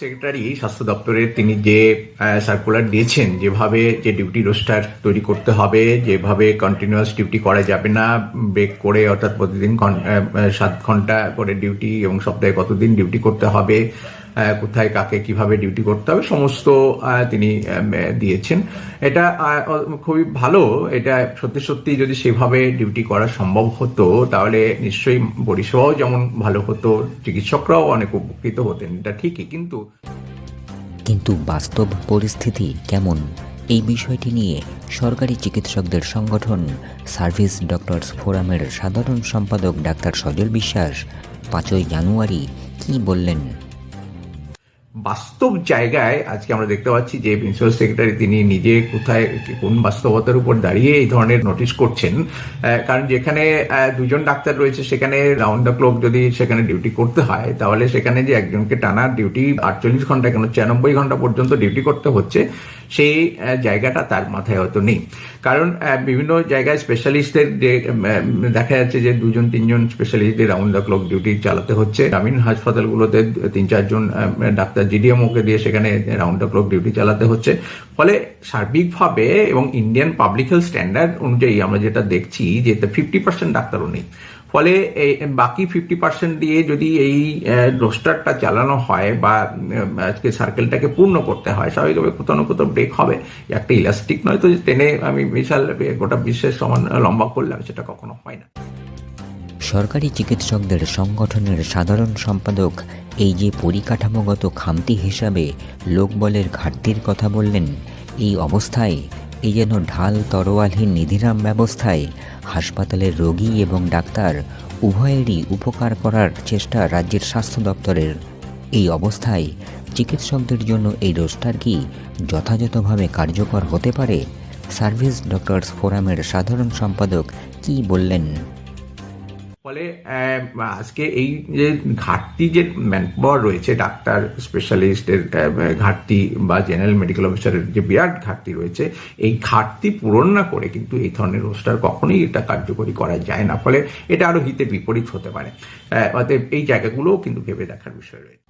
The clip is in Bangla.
সেক্রেটারি, স্বাস্থ্য দপ্তরের তিনি যে সার্কুলার দিয়েছেন, যেভাবে যে ডিউটি রোস্টার তৈরি করতে হবে, যেভাবে কন্টিনিউয়াস ডিউটি করা যাবে না ব্রেক করে অর্থাৎ প্রতিদিন সাত ঘণ্টা করে ডিউটি এবং সপ্তাহে কতদিন ডিউটি করতে হবে কোথায় কাকে কীভাবে ডিউটি করতে হবে, সমস্ত তিনি দিয়েছেন। এটা খুবই ভালো। এটা সত্যি সত্যি যদি সেভাবে ডিউটি করা সম্ভব হতো, তাহলে নিশ্চয়ই পরিষেবাও যেমন ভালো হতো, চিকিৎসকরাও অনেক উপকৃত হতেন, এটা ঠিকই। কিন্তু কিন্তু বাস্তব পরিস্থিতি কেমন? এই বিষয়টি নিয়ে সরকারি চিকিৎসকদের সংগঠন সার্ভিস ডক্টরস ফোরামের সাধারণ সম্পাদক ডাক্তার সজল বিশ্বাস পাঁচই জানুয়ারি কি বললেন? বাস্তব জায়গায় আজকে আমরা দেখতে পাচ্ছি যে প্রিন্সিপাল সেক্রেটারি তিনি নিজে কোথায়, কোন বাস্তবতার উপর দাঁড়িয়ে এই ধরনের নোটিশ করছেন। কারণ যেখানে দুজন ডাক্তার রয়েছে, সেখানে রাউন্ড দ্য ক্লক যদি সেখানে ডিউটি করতে হয়, তাহলে সেখানে যে একজনকে টানা ডিউটি আটচল্লিশ ঘণ্টা কেন ছিয়ানব্বই ঘণ্টা পর্যন্ত ডিউটি করতে হচ্ছে, সেই জায়গাটা তার মাথায় হয়তো নেই। কারণ বিভিন্ন জায়গায় স্পেশালিস্টদের যে দেখা যাচ্ছে যে দুজন, তিনজন স্পেশালিস্টদের রাউন্ড দ্য ক্লক ডিউটি চালাতে হচ্ছে। গ্রামীণ হাসপাতালগুলোতে তিন চারজন ডাক্তার জিডিএমওকে দিয়ে সেখানে রাউন্ড দ্য ক্লক ডিউটি চালাতে হচ্ছে। ফলে সার্বিকভাবে এবং ইন্ডিয়ান পাবলিক হেলথ স্ট্যান্ডার্ড অনুযায়ী আমরা যেটা দেখছি যে ফিফটি পার্সেন্ট ডাক্তারও নেই। ফলে এই বাকি ফিফটি পার্সেন্ট দিয়ে যদি এই রোস্টারটা চালানো হয় বা আজকে সার্কেলটাকে পূর্ণ করতে হয়, স্বাভাবিকভাবে কোথাও না কোথাও ব্রেক হবে। একটা ইলাস্টিক নয় তো টেনে আমি বিশাল, গোটা বিশ্বের সমান লম্বা করলাম সেটা কখনো হয় না। সরকারি চিকিৎসকদের সংগঠনের সাধারণ সম্পাদক এই যে পরিকাঠামোগত খামতি হিসাবে লোকবলের ঘাটতির কথা বললেন, এই অবস্থায় এই যেন ঢাল তরোয়ালহীন নিধিরাম ব্যবস্থায় হাসপাতালের রোগী এবং ডাক্তার উভয়েরই উপকার করার চেষ্টা রাজ্যের স্বাস্থ্য দপ্তরের। এই অবস্থায় চিকিৎসকদের জন্য এই রোস্টার কি যথাযথভাবে কার্যকর হতে পারে? সার্ভিস ডক্টরস ফোরামের সাধারণ সম্পাদক কি বললেন? ফলে আজকে এই যে ঘাটতি যে ম্যানপাওয়ার রয়েছে, ডাক্তার স্পেশালিস্টের ঘাটতি বা জেনারেল মেডিকেল অফিসারের যে বিরাট ঘাটতি রয়েছে, এই ঘাটতি পূরণ না করে কিন্তু এই ধরনের রোস্টার কখনোই এটা কার্যকরী করা যায় না। ফলে এটা আরও হিতে বিপরীত হতে পারে। অতএব এই জায়গাগুলোও কিন্তু ভেবে দেখার বিষয় রয়েছে।